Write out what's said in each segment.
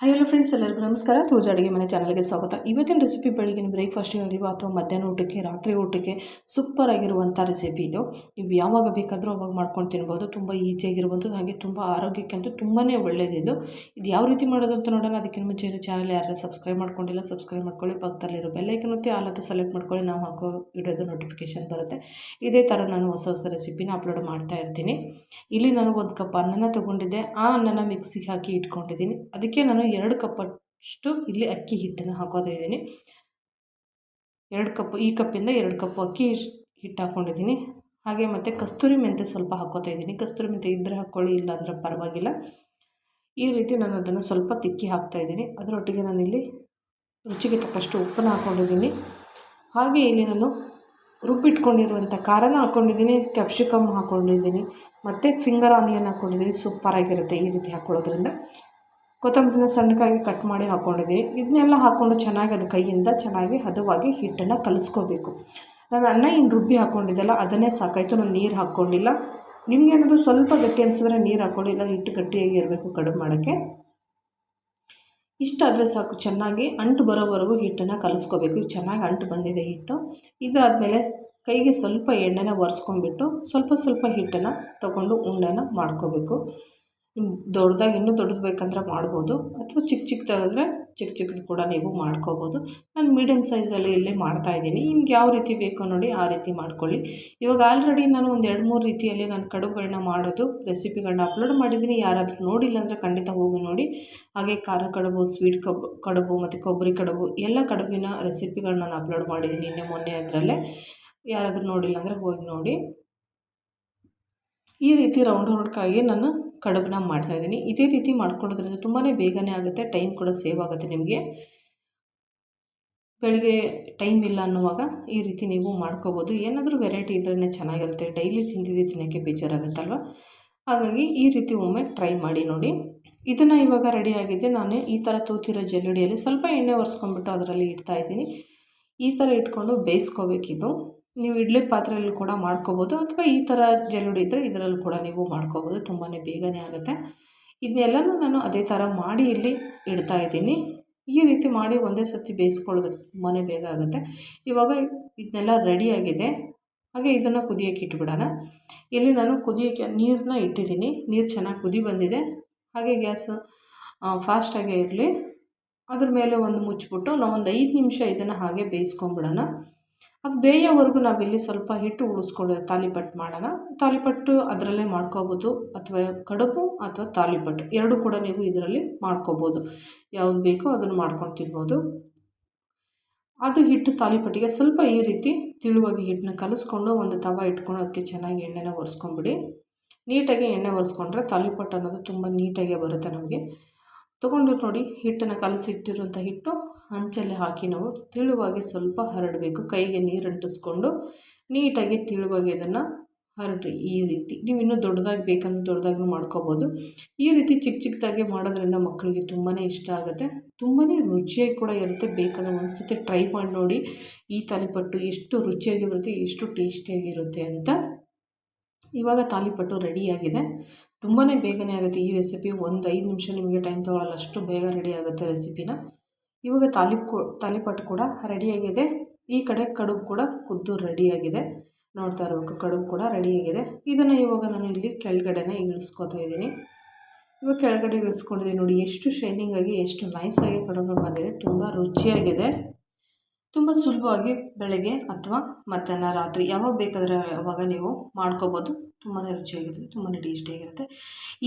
Hi hello friends ಎಲ್ಲರಿಗೂ ನಮಸ್ಕಾರ. ತೋಜ ಅಡುಗೆ ಮನೆ ಚಾನಲ್ಗೆ ಸ್ವಾಗತ. ಇವತ್ತಿನ ರೆಸಿಪಿ ಬೆಳಗಿನ ಬ್ರೇಕ್ಫಾಸ್ಟ್ ಆಗಲಿ ಅಥವಾ ಮಧ್ಯಾಹ್ನ ಊಟಕ್ಕೆ, ರಾತ್ರಿ ಊಟಕ್ಕೆ ಸೂಪರ್ ಆಗಿರುವಂಥ ರೆಸಿಪಿ ಇದು. ನೀವು ಯಾವಾಗ ಬೇಕಾದರೂ ಅವಾಗ ಮಾಡ್ಕೊಂಡು ತಿನ್ಬೋದು. ತುಂಬ ಈಸಿಯಾಗಿರುವಂಥದ್ದು ಹಾಗೆ ತುಂಬ ಆರೋಗ್ಯಕ್ಕಂತೂ ತುಂಬಾ ಒಳ್ಳೆಯದಿದ್ದು ಇದು. ಯಾವ ರೀತಿ ಮಾಡೋದು ಅಂತ ನೋಡೋಣ. ಅದಕ್ಕಿಂತ ಮುಂಚೆ ಇರೋ ಚಾನಲ್ ಯಾರು ಸಬ್ಸ್ಕ್ರೈಬ್ ಮಾಡ್ಕೊಂಡಿಲ್ಲ ಸಬ್ಸ್ಕ್ರೈಬ್ ಮಾಡ್ಕೊಳ್ಳಿ. ಪಕ್ಕದಲ್ಲಿರೋ ಬೆಲ್ಲೈಕನ್ ಒತ್ತಿ ಆಲಂತ ಸೆಲೆಕ್ಟ್ ಮಾಡ್ಕೊಳ್ಳಿ. ನಾವು ಹಾಕೋ ವಿಡಿಯೋದು ನೋಟಿಫಿಕೇಶನ್ ಬರುತ್ತೆ. ಇದೇ ಥರ ನಾನು ಹೊಸ ಹೊಸ ರೆಸಿಪಿನ ಅಪ್ಲೋಡ್ ಮಾಡ್ತಾ ಇರ್ತೀನಿ. ಇಲ್ಲಿ ನಾನು ಒಂದು ಕಪ್ ಅನ್ನನ ತೊಗೊಂಡಿದ್ದೆ. ಆ ಅನ್ನನ ಮಿಕ್ಸಿಗೆ ಹಾಕಿ ಇಟ್ಕೊಂಡಿದ್ದೀನಿ. ಅದಕ್ಕೆ ನಾನು ಎರಡು ಕಪ್ಪಷ್ಟು ಇಲ್ಲಿ ಅಕ್ಕಿ ಹಿಟ್ಟನ್ನು ಹಾಕೋತಾ ಇದ್ದೀನಿ. ಎರಡು ಕಪ್, ಈ ಕಪ್ಪಿಂದ ಎರಡು ಕಪ್ ಅಕ್ಕಿ ಹಿಟ್ಟು ಹಾಕ್ಕೊಂಡಿದ್ದೀನಿ ಹಾಗೆ ಮತ್ತು ಕಸ್ತೂರಿ ಮೆಂತೆ ಸ್ವಲ್ಪ ಹಾಕೋತಾ ಇದ್ದೀನಿ. ಕಸ್ತೂರಿ ಮೆಂತೆ ಇದ್ದರೆ ಹಾಕ್ಕೊಳ್ಳಿ ಇಲ್ಲ ಅಂದರೆ ಪರವಾಗಿಲ್ಲ. ಈ ರೀತಿ ನಾನು ಅದನ್ನು ಸ್ವಲ್ಪ ತಿಕ್ಕಿ ಹಾಕ್ತಾಯಿದ್ದೀನಿ ಅದರೊಟ್ಟಿಗೆ ನಾನಿಲ್ಲಿ ರುಚಿಗೆ ತಕ್ಕಷ್ಟು ಉಪ್ಪನ್ನು ಹಾಕ್ಕೊಂಡಿದ್ದೀನಿ ಹಾಗೆ ಇಲ್ಲಿ ನಾನು ರುಬ್ಬಿಟ್ಕೊಂಡಿರುವಂಥ ಖಾರನ ಹಾಕ್ಕೊಂಡಿದ್ದೀನಿ ಕ್ಯಾಪ್ಸಿಕಮ್ ಹಾಕ್ಕೊಂಡಿದ್ದೀನಿ ಮತ್ತು ಫಿಂಗರ್ ಆನಿಯನ್ ಹಾಕ್ಕೊಂಡಿದ್ದೀನಿ ಸೂಪರಾಗಿರುತ್ತೆ ಈ ರೀತಿ ಹಾಕ್ಕೊಳ್ಳೋದ್ರಿಂದ ಕೊತ್ತಂಬರಿನ ಸಣ್ಣಕಾಗಿ ಕಟ್ ಮಾಡಿ ಹಾಕ್ಕೊಂಡಿದ್ದೀನಿ ಇದನ್ನೆಲ್ಲ ಹಾಕ್ಕೊಂಡು ಚೆನ್ನಾಗಿ ಅದು ಕೈಯಿಂದ ಚೆನ್ನಾಗಿ ಹದವಾಗಿ ಹಿಟ್ಟನ್ನು ಕಲಿಸ್ಕೋಬೇಕು. ನಾನು ಅನ್ನ ಇನ್ನು ರುಬ್ಬಿ ಹಾಕ್ಕೊಂಡಿದ್ದಲ್ಲ ಅದನ್ನೇ ಸಾಕಾಯಿತು, ನಾನು ನೀರು ಹಾಕ್ಕೊಂಡಿಲ್ಲ ನಿಮಗೇನಾದರೂ ಸ್ವಲ್ಪ ಗಟ್ಟಿ ಅನಿಸಿದ್ರೆ ನೀರು ಹಾಕ್ಕೊಂಡಿಲ್ಲ ಹಿಟ್ಟು ಗಟ್ಟಿಯಾಗಿ ಇರಬೇಕು ಕಡಿಮೆ ಮಾಡೋಕ್ಕೆ. ಇಷ್ಟಾದರೆ ಸಾಕು, ಚೆನ್ನಾಗಿ ಅಂಟು ಬರೋವರೆಗೂ ಹಿಟ್ಟನ್ನು ಕಲಿಸ್ಕೋಬೇಕು. ಚೆನ್ನಾಗಿ ಅಂಟು ಬಂದಿದೆ ಹಿಟ್ಟು. ಇದಾದಮೇಲೆ ಕೈಗೆ ಸ್ವಲ್ಪ ಎಣ್ಣೆನ ಒರೆಸ್ಕೊಂಡ್ಬಿಟ್ಟು ಸ್ವಲ್ಪ ಸ್ವಲ್ಪ ಹಿಟ್ಟನ್ನು ತೊಗೊಂಡು ಉಂಡೆನ ಮಾಡ್ಕೋಬೇಕು. ದೊಡ್ಡದಾಗಿ ಇನ್ನೂ ದೊಡ್ಡದು ಬೇಕಂದ್ರೆ ಮಾಡ್ಬೋದು. ಅಥವಾ ಚಿಕ್ಕ ಚಿಕ್ಕದಾದ್ರೆ ಚಿಕ್ಕ ಚಿಕ್ಕದು ಕೂಡ ನೀವು ಮಾಡ್ಕೋಬೋದು. ನಾನು ಮೀಡಿಯಮ್ ಸೈಜಲ್ಲಿ ಇಲ್ಲೇ ಮಾಡ್ತಾಯಿದ್ದೀನಿ ನಿಮ್ಗೆ ಯಾವ ರೀತಿ ಬೇಕೋ ನೋಡಿ ಆ ರೀತಿ ಮಾಡ್ಕೊಳ್ಳಿ. ಇವಾಗ ಆಲ್ರೆಡಿ ನಾನು ಒಂದು ಎರಡು ಮೂರು ರೀತಿಯಲ್ಲಿ ನಾನು ಕಡುಬುಗಳನ್ನ ಮಾಡೋದು ರೆಸಿಪಿಗಳನ್ನ ಅಪ್ಲೋಡ್ ಮಾಡಿದ್ದೀನಿ. ಯಾರಾದರೂ ನೋಡಿಲ್ಲ ಅಂದರೆ ಖಂಡಿತ ಹೋಗಿ ನೋಡಿ. ಹಾಗೆ ಖಾರ ಕಡುಬು ಸ್ವೀಟ್ ಕಬ್, ಕಡುಬು ಮತ್ತು ಕೊಬ್ಬರಿ ಕಡುಬು, ಎಲ್ಲ ಕಡುಬಿನ ರೆಸಿಪಿಗಳನ್ನ ನಾನು ಅಪ್ಲೋಡ್ ಮಾಡಿದ್ದೀನಿ ನಿನ್ನೆ ಮೊನ್ನೆ ಅದರಲ್ಲೇ. ಯಾರಾದರೂ ನೋಡಿಲ್ಲ ಅಂದರೆ ಹೋಗಿ ನೋಡಿ. ಈ ರೀತಿ ರೌಂಡ್ ರೌಂಡ್ಕಾಗಿ ನಾನು ಕಡುಬನ್ನ ಮಾಡ್ತಾಯಿದ್ದೀನಿ ಇದೇ ರೀತಿ ಮಾಡ್ಕೊಳ್ಳೋದ್ರಿಂದ ತುಂಬಾ ಬೇಗನೆ ಆಗುತ್ತೆ ಟೈಮ್ ಕೂಡ ಸೇವ್ ಆಗುತ್ತೆ ನಿಮಗೆ. ಬೆಳಿಗ್ಗೆ ಟೈಮ್ ಇಲ್ಲ ಅನ್ನುವಾಗ ಈ ರೀತಿ ನೀವು ಮಾಡ್ಕೋಬೋದು. ಏನಾದರೂ ವೆರೈಟಿ ಇದ್ರೇ ಚೆನ್ನಾಗಿರುತ್ತೆ. ಡೈಲಿ ತಿಂದಿದ್ದು ತಿನ್ನೋಕ್ಕೆ ಬೇಜಾರಾಗುತ್ತಲ್ವ? ಹಾಗಾಗಿ ಈ ರೀತಿ ಒಮ್ಮೆ ಟ್ರೈ ಮಾಡಿ ನೋಡಿ. ಇದನ್ನು ಇವಾಗ ರೆಡಿಯಾಗಿದೆ ನಾನು ಈ ಥರ ತೂತಿರೋ ಜಲ್ಲಡಿಯಲ್ಲಿ ಸ್ವಲ್ಪ ಎಣ್ಣೆ ಒರೆಸ್ಕೊಂಡ್ಬಿಟ್ಟು ಅದರಲ್ಲಿ ಇಡ್ತಾಯಿದ್ದೀನಿ ಈ ಥರ ಇಟ್ಕೊಂಡು ಬೇಯಿಸ್ಕೋಬೇಕಿದು. ನೀವು ಇಡ್ಲಿ ಪಾತ್ರೆಯಲ್ಲಿ ಕೂಡ ಮಾಡ್ಕೋಬೋದು ಅಥವಾ ಈ ಥರ ಜಲ್ಲುಡಿ ಇದ್ದರೆ ಇದರಲ್ಲಿ ಕೂಡ ನೀವು ಮಾಡ್ಕೋಬೋದು ತುಂಬಾ ಬೇಗನೆ ಆಗುತ್ತೆ. ಇದನ್ನೆಲ್ಲನೂ ನಾನು ಅದೇ ಥರ ಮಾಡಿ ಇಲ್ಲಿ ಇಡ್ತಾ ಇದ್ದೀನಿ. ಈ ರೀತಿ ಮಾಡಿ ಒಂದೇ ಸರ್ತಿ ಬೇಯಿಸ್ಕೊಳ್ಳೋದು ತುಂಬಾ ಬೇಗ ಆಗುತ್ತೆ. ಇವಾಗ ಇದನ್ನೆಲ್ಲ ರೆಡಿಯಾಗಿದೆ ಹಾಗೆ ಇದನ್ನು ಕುದಿಯೋಕ್ಕೆ ಇಟ್ಬಿಡೋಣ. ಇಲ್ಲಿ ನಾನು ಕುದಿಯೋಕ್ಕೆ ನೀರನ್ನ ಇಟ್ಟಿದ್ದೀನಿ. ನೀರು ಚೆನ್ನಾಗಿ ಕುದಿ ಬಂದಿದೆ. ಹಾಗೆ ಗ್ಯಾಸ್ ಫಾಸ್ಟಾಗೇ ಇರಲಿ. ಅದ್ರ ಮೇಲೆ ಒಂದು ಮುಚ್ಚಿಬಿಟ್ಟು ನಾವೊಂದು ಐದು ನಿಮಿಷ ಇದನ್ನು ಹಾಗೆ ಬೇಯಿಸ್ಕೊಂಬಿಡೋಣ ಅದು ಬೇಯೋವರೆಗೂ ನಾವಿಲ್ಲಿ ಸ್ವಲ್ಪ ಹಿಟ್ಟು ಉಳಿಸ್ಕೊಳ್ಳೋ ತಾಲಿಪಟ್ಟು ಮಾಡೋಣ. ತಾಲಿಪಟ್ಟು ಅದರಲ್ಲೇ ಮಾಡ್ಕೋಬೋದು ಅಥವಾ ಕಡುಬು ಅಥವಾ ತಾಲಿಪಟ್ಟು. ಎರಡು ಕೂಡ ನೀವು ಇದರಲ್ಲಿ ಮಾಡ್ಕೋಬೋದು. ಯಾವ್ದು ಬೇಕೋ ಅದನ್ನು ಮಾಡ್ಕೊಂಡು ತಿನ್ಬೋದು. ಅದು ಹಿಟ್ಟು ತಾಲಿಪಟ್ಟಿಗೆ ಸ್ವಲ್ಪ ಈ ರೀತಿ ತಿಳುವಾಗಿ ಹಿಟ್ಟನ್ನ ಕಲಿಸ್ಕೊಂಡು ಒಂದು ತವ ಇಟ್ಕೊಂಡು ಅದಕ್ಕೆ ಚೆನ್ನಾಗಿ ಎಣ್ಣೆನ ಒರೆಸ್ಕೊಂಬಿಡಿ ನೀಟಾಗಿ ಎಣ್ಣೆ ಒರೆಸ್ಕೊಂಡ್ರೆ ತಾಲಿಪಟ್ಟು ಅನ್ನೋದು ತುಂಬ ನೀಟಾಗೆ ಬರುತ್ತೆ ನಮಗೆ. ತೊಗೊಂಡು ನೋಡಿ, ಹಿಟ್ಟನ್ನು ಕಲಸಿಟ್ಟಿರುವಂಥ ಹಿಟ್ಟು. ಹಂಚಲ್ಲಿ ಹಾಕಿ ನಾವು ತಿಳುವಾಗಿ ಸ್ವಲ್ಪ ಹರಡಬೇಕು. ಕೈಗೆ ನೀರು ಅಂಟಿಸ್ಕೊಂಡು ನೀಟಾಗಿ ತಿಳುವಾಗಿ ಅದನ್ನು ಹರಡ್ರಿ. ಈ ರೀತಿ. ನೀವು ಇನ್ನೂ ದೊಡ್ಡದಾಗಿ ಬೇಕಂದ್ರೆ ದೊಡ್ಡದಾಗಿ ಮಾಡ್ಕೋಬೋದು. ಈ ರೀತಿ ಚಿಕ್ಕ ಚಿಕ್ಕದಾಗಿ ಮಾಡೋದ್ರಿಂದ ಮಕ್ಕಳಿಗೆ ತುಂಬಾ ಇಷ್ಟ ಆಗುತ್ತೆ. ತುಂಬಾ ರುಚಿಯಾಗಿ ಕೂಡ ಇರುತ್ತೆ. ಬೇಕಂದ್ರೆ ಒಂದು ಟ್ರೈ ಮಾಡಿ ನೋಡಿ. ಈ ತಾಲಿಪಟ್ಟು ಎಷ್ಟು ರುಚಿಯಾಗಿ ಬರುತ್ತೆ, ಎಷ್ಟು ಟೇಸ್ಟಿಯಾಗಿರುತ್ತೆ ಅಂತ. ಇವಾಗ ತಾಲಿಪಟ್ಟು ರೆಡಿಯಾಗಿದೆ. ತುಂಬಾ ಬೇಗನೆ ಆಗುತ್ತೆ ಈ ರೆಸಿಪಿ ಒಂದು ಐದು ನಿಮಿಷ ನಿಮಗೆ ಟೈಮ್ ತೊಗೊಳ್ಳಲ್ಲ ಅಷ್ಟು ಬೇಗ ರೆಡಿ ಆಗುತ್ತೆ ರೆಸಿಪಿನ ಇವಾಗ ತಾಲಿಪ್ ತಾಲಿಪಟ್ಟು ಕೂಡ ರೆಡಿಯಾಗಿದೆ ಈ ಕಡೆ ಕಡುಬು ಕೂಡ ಕುದ್ದು ರೆಡಿಯಾಗಿದೆ ನೋಡ್ತಾ ಇರಬೇಕು, ಕಡುಬು ಕೂಡ ರೆಡಿಯಾಗಿದೆ ಇದನ್ನು ಇವಾಗ ನಾನು ಇಲ್ಲಿ ಕೆಳಗಡೆನೇ ಇಳಿಸ್ಕೊತಾ ಇದ್ದೀನಿ. ಇವಾಗ ಕೆಳಗಡೆ ಇಳಿಸ್ಕೊಂಡಿದ್ದೀನಿ ನೋಡಿ, ಎಷ್ಟು ಶೈನಿಂಗಾಗಿ ಎಷ್ಟು ನೈಸಾಗಿ ಕಡುಬು ಬಂದಿದೆ. ತುಂಬ ರುಚಿಯಾಗಿದೆ. ತುಂಬ ಸುಲಭವಾಗಿ ಬೆಳಗ್ಗೆ ಅಥವಾ ಮಧ್ಯಾಹ್ನ ರಾತ್ರಿ ಯಾವಾಗ ಬೇಕಾದರೆ ಅವಾಗ ನೀವು ಮಾಡ್ಕೋಬೋದು. ತುಂಬಾ ರುಚಿಯಾಗಿರುತ್ತೆ ತುಂಬಾ ಟೇಸ್ಟಿಯಾಗಿರುತ್ತೆ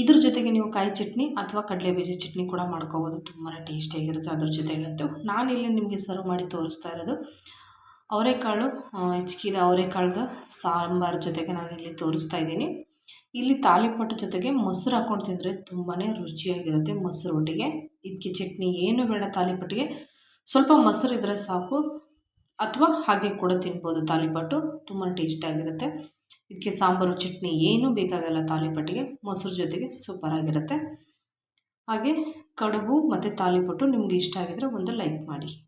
ಇದ್ರ ಜೊತೆಗೆ ನೀವು ಕಾಯಿ ಚಟ್ನಿ ಅಥವಾ ಕಡಲೆ ಬೀಜ ಚಟ್ನಿ ಕೂಡ ಮಾಡ್ಕೋಬೋದು. ತುಂಬಾ ಟೇಸ್ಟಿಯಾಗಿರುತ್ತೆ ಅದ್ರ ಜೊತೆಗಂತೂ ನಾನಿಲ್ಲಿ ನಿಮಗೆ ಸರ್ವ್ ಮಾಡಿ ತೋರಿಸ್ತಾ ಇರೋದು ಅವರೆಕಾಳು ಹೆಚ್ಕಿದ ಅವರೆಕಾಳ್ದು ಸಾಂಬಾರು ಜೊತೆಗೆ ನಾನು ಇಲ್ಲಿ ತೋರಿಸ್ತಾ ಇದ್ದೀನಿ. ಇಲ್ಲಿ ತಾಲಿಪಟ್ಟು ಜೊತೆಗೆ ಮೊಸರು ಹಾಕ್ಕೊಂಡು ತಿಂದರೆ ತುಂಬಾ ರುಚಿಯಾಗಿರುತ್ತೆ ಮೊಸರು ಒಟ್ಟಿಗೆ. ಇದಕ್ಕೆ ಚಟ್ನಿ ಏನು ಬೇಡ ತಾಲಿಪಟ್ಟಿಗೆ. ಸ್ವಲ್ಪ ಮೊಸರು ಇದ್ದರೆ ಸಾಕು. ಅಥವಾ ಹಾಗೆ ಕೂಡ ತಿನ್ಬೋದು. ತಾಲಿಪಟ್ಟು ತುಂಬ ಟೇಸ್ಟಿಯಾಗಿರುತ್ತೆ ಇದಕ್ಕೆ ಸಾಂಬಾರು, ಚಟ್ನಿ ಏನೂ ಬೇಕಾಗಲ್ಲ ತಾಲಿಪಟ್ಟಿಗೆ. ಮೊಸರು ಜೊತೆಗೆ ಸೂಪರಾಗಿರುತ್ತೆ ಹಾಗೆ ಕಡುಬು ಮತ್ತು ತಾಲಿಪಟ್ಟು ನಿಮ್ಗೆ ಇಷ್ಟ ಆಗಿದ್ರೆ ಒಂದು ಲೈಕ್ ಮಾಡಿ.